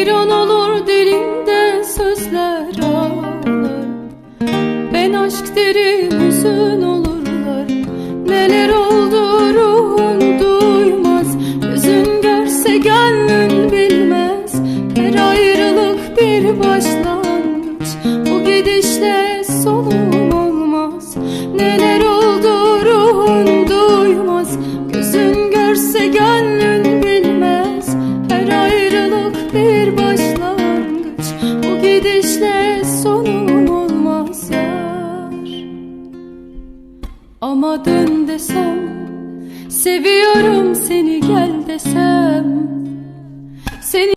Bir an olur dilimde sözler ağlar. Ben aşk derim hüzün olurlar. Neler oldu ruhun duymaz. Hüzün görse gönlün bilmez. Her ayrılık bir başlangıç. Bu gidişle solum olmaz. Neler oldu ruhun duymaz. Gözün görse gönlün bir başlangıç. Bu gidişle sonum olmaz yar. Ama dön desem Seviyorum seni gel desem